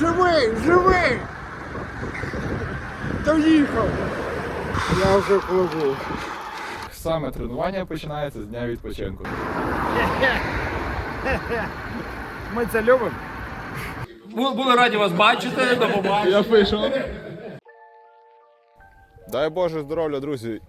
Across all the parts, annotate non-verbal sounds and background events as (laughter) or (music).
Живий, живий! Доїхав! Я вже пливу. Саме тренування починається з дня відпочинку. Ми це любимо. Бу- Були раді вас бачити. До побачення. Я пишу. Дай Боже здоров'я, друзі.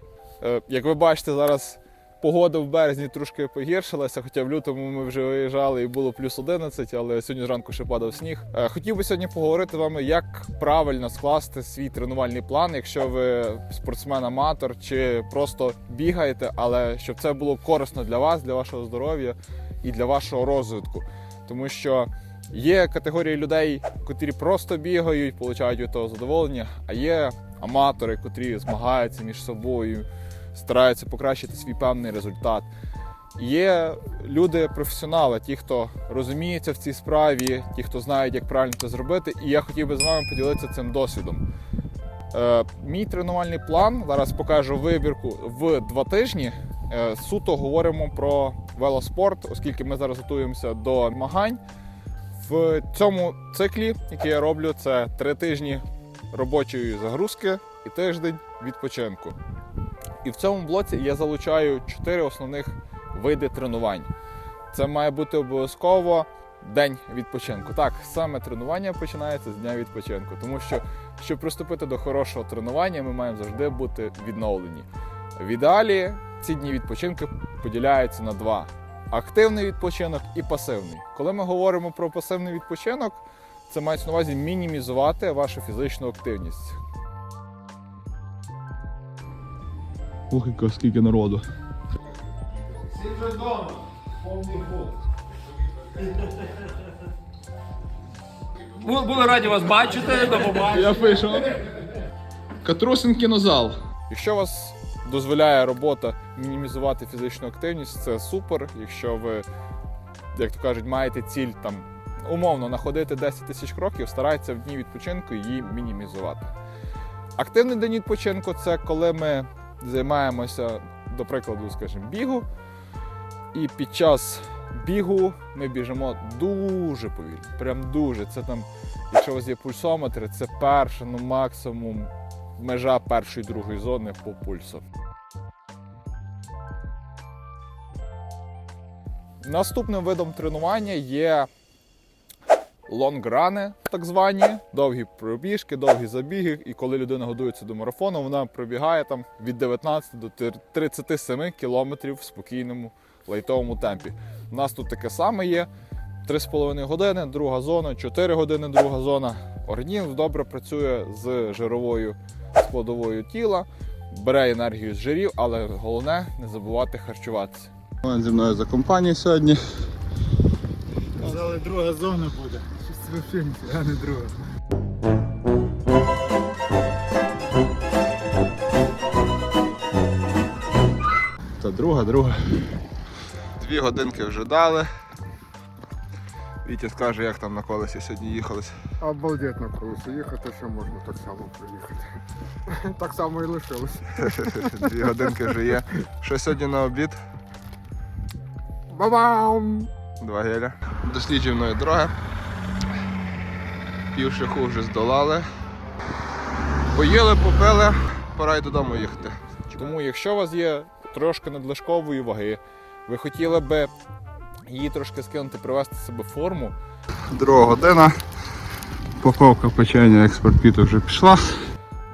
Е, Як ви бачите, зараз погода в березні трошки погіршилася, хоча в лютому ми вже виїжджали і було плюс 11, але сьогодні зранку ще падав сніг. Е, Хотів би сьогодні поговорити з вами, як правильно скласти свій тренувальний план, якщо ви спортсмен-аматор чи просто бігаєте, але щоб це було корисно для вас, для вашого здоров'я і для вашого розвитку. Тому що Є категорії людей, котрі просто бігають, получають від того задоволення, а є аматори, котрі змагаються між собою, стараються покращити свій певний результат. Є люди професіонали, ті, хто розуміється в цій справі, ті, хто знають, як правильно це зробити, і я хотів би з вами поділитися цим досвідом. Е, мій тренувальний план зараз покажу вибірку в два тижні. Е, суто говоримо про велоспорт, оскільки ми зараз готуємося до змагань. В цьому циклі, який я роблю, це три тижні робочої загрузки і тиждень відпочинку. І в цьому блоці я залучаю чотири основних види тренувань. Це має бути обов'язково день відпочинку. Так, саме тренування починається з дня відпочинку, тому що, щоб приступити до хорошого тренування, ми маємо завжди бути відновлені. В ідеалі ці дні відпочинку поділяються на два: активний відпочинок і пасивний. Коли ми говоримо про пасивний відпочинок, це мається на увазі мінімізувати вашу фізичну активність. Ух, скільки народу. Бу- Були раді вас бачити. До побачення. Я пишу. Катрусин кінозал. Якщо вас дозволяє робота мінімізувати фізичну активність, це супер. Якщо ви, як то кажуть, маєте ціль там умовно находити 10 тисяч кроків, старайтеся в дні відпочинку її мінімізувати. Активний день відпочинку це коли ми займаємося, до прикладу, скажімо, бігу, і під час бігу ми біжимо дуже повільно. Прям дуже. Це там Якщо у вас є пульсометри, це перша, ну максимум межа першої другої зони по пульсу. Наступним видом тренування є лонграни, так звані, довгі пробіжки, довгі забіги. І коли людина годується до марафону, вона пробігає там від 19 до 37 кілометрів в спокійному лайтовому темпі. У нас тут таке саме є. 3,5 години, друга зона, 4 години, друга зона. Організм добре працює з жировою складовою тіла, бере енергію з жирів, але головне не забувати харчуватися. Зі мною за компанію сьогодні. Казали, друга зона буде. Взагалі ніфіга не друга. Та друга, друга. Дві годинки вже дали. Вітя скаже, як там на колесі сьогодні їхалось. Обалдеть на колесо їхати, що можна так само проїхати. (laughs) Так само і лишилось. (laughs) Дві годинки вже є. Що сьогодні на обід? Ба-бам! Два геля. Досліджувної дороги. Пів шляху вже здолали. Поїли, попили, пора й додому їхати. Тому, якщо у вас є трошки надлишкової ваги, ви хотіли би її трошки скинути, привести себе в форму. Друга година. Упаковка печення експорт піту вже пішла.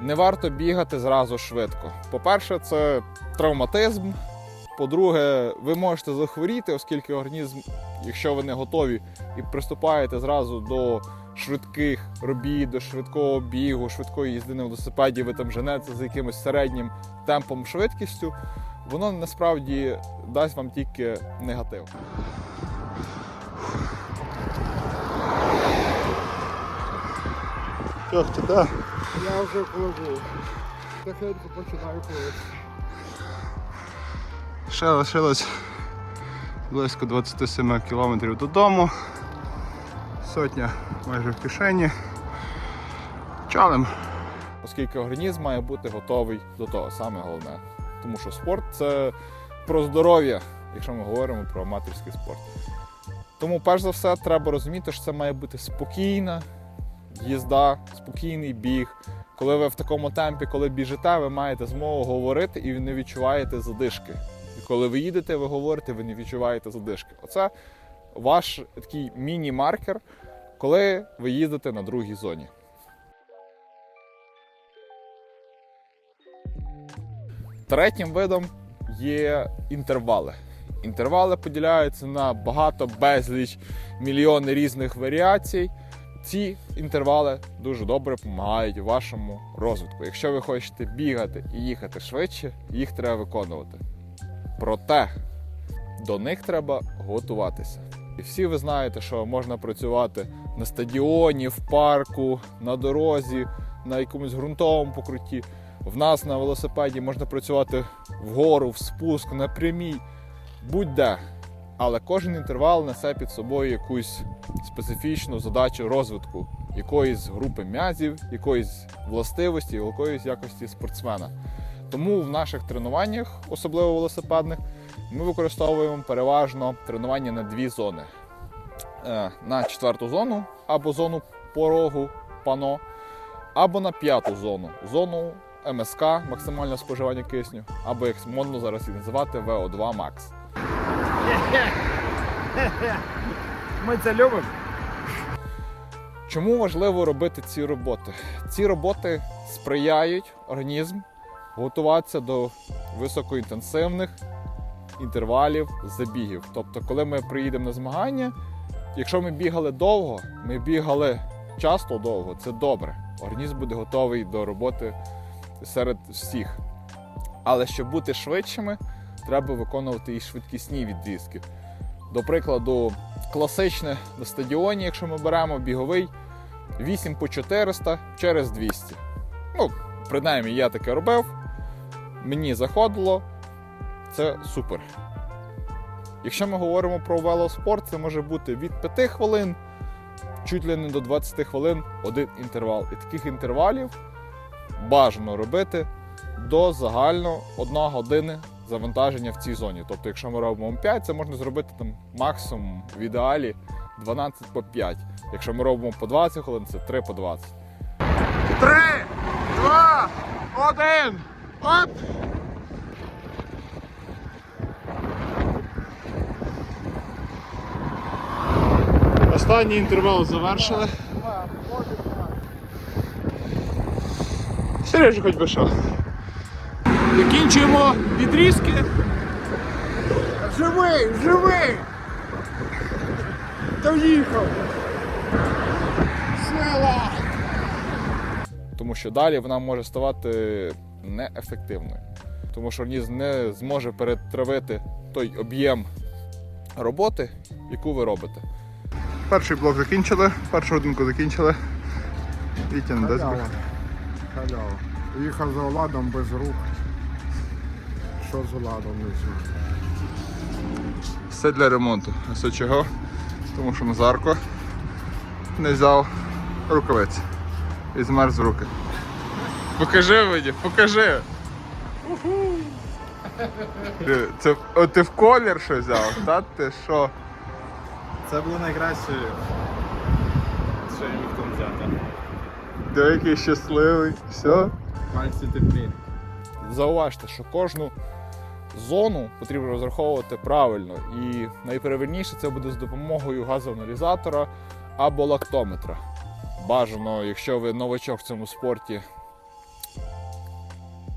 Не варто бігати зразу швидко. По-перше, це травматизм. По-друге, ви можете захворіти, оскільки організм, якщо ви не готові і приступаєте зразу до швидких робіт, до швидкого бігу, швидкої їзди на велосипеді, ви там женете за якимось середнім темпом швидкістю, воно насправді дасть вам тільки негатив. Як ти, да? Я вже пливу. Тихенько починаю пливти. Ще лишилось близько 27 кілометрів додому. Сотня майже в кишені. Чалим. Оскільки організм має бути готовий до того, саме головне. Тому що спорт це про здоров'я, якщо ми говоримо про аматорський спорт. Тому, перш за все, треба розуміти, що це має бути спокійна, їзда, спокійний біг. Коли ви в такому темпі, коли біжите, ви маєте змогу говорити і не відчуваєте задишки. І коли ви їдете, ви говорите, ви не відчуваєте задишки. Оце ваш такий міні-маркер, коли ви їздите на другій зоні. Третім видом є інтервали. Інтервали поділяються на багато безліч мільйони різних варіацій. Ці інтервали дуже добре допомагають вашому розвитку. Якщо ви хочете бігати і їхати швидше, їх треба виконувати. Проте до них треба готуватися. І всі ви знаєте, що можна працювати на стадіоні, в парку, на дорозі, на якомусь ґрунтовому покрутті. В нас на велосипеді можна працювати вгору, в спуск, на прямій, будь-де. Але кожен інтервал несе під собою якусь специфічну задачу розвитку якоїсь групи м'язів, якоїсь властивості, якоїсь якості спортсмена. Тому в наших тренуваннях, особливо велосипедних, ми використовуємо переважно тренування на дві зони: на четверту зону або зону порогу пано, або на п'яту зону зону МСК, максимальне споживання кисню, або як модно зараз її називати VO2 Max. (laughs) Ми це любимо. Чому важливо робити ці роботи? Ці роботи сприяють організм готуватися до високоінтенсивних інтервалів забігів. Тобто, коли ми приїдемо на змагання, якщо ми бігали довго, ми бігали часто довго, це добре. Організм буде готовий до роботи серед всіх. Але щоб бути швидшими, треба виконувати і швидкісні відрізки. До прикладу, класичне на стадіоні, якщо ми беремо біговий 8 по 400 через 200. Ну, принаймні, я таке робив. Мені заходило, це супер. Якщо ми говоримо про велоспорт, це може бути від 5 хвилин, чуть ли не до 20 хвилин один інтервал. І таких інтервалів бажано робити до загально 1 години завантаження в цій зоні. Тобто, якщо ми робимо 5, це можна зробити там максимум в ідеалі 12 по 5. Якщо ми робимо по 20 хвилин, це 3 по 20. Три, два, один. Оп! Останній інтервал завершили. Сережа хоч би що. Закінчуємо відрізки. Живий, живий! Доїхав! Сила! тому що далі вона може ставати неефективною. Тому що організм не зможе перетравити той об'єм роботи, яку ви робите. Перший блок закінчили, першу годинку закінчили. Вітя не дасть Халява. Їхав за Оладом без рук. Що з Оладом не знаю. Все для ремонту. А все чого? Тому що Назарко не взяв рукавиці. І змерз руки. Покажи мені, покажи. Це, о, ти в колір що взяв? Та ти що? Це було найкраще, що я міг там взяти. Диви, який щасливий. Все. Пальці теплі. Зауважте, що кожну зону потрібно розраховувати правильно, і найправильніше це буде з допомогою газоаналізатора або лактометра. Бажано, якщо ви новачок в цьому спорті,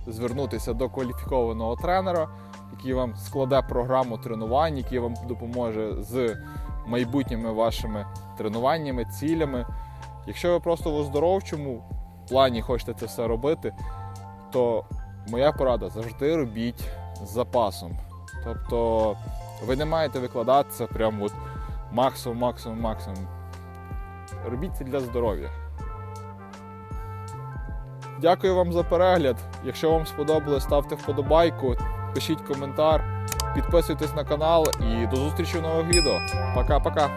звернутися до кваліфікованого тренера, який вам складе програму тренувань, який вам допоможе з майбутніми вашими тренуваннями, цілями. Якщо ви просто в оздоровчому плані хочете це все робити, то моя порада завжди робіть з запасом. Тобто ви не маєте викладатися прямо от максимум, максимум, максимум. Робіть це для здоров'я. Дякую вам за перегляд. Якщо вам сподобалось, ставте вподобайку, пишіть коментар, підписуйтесь на канал і до зустрічі в нових відео. Пока-пока.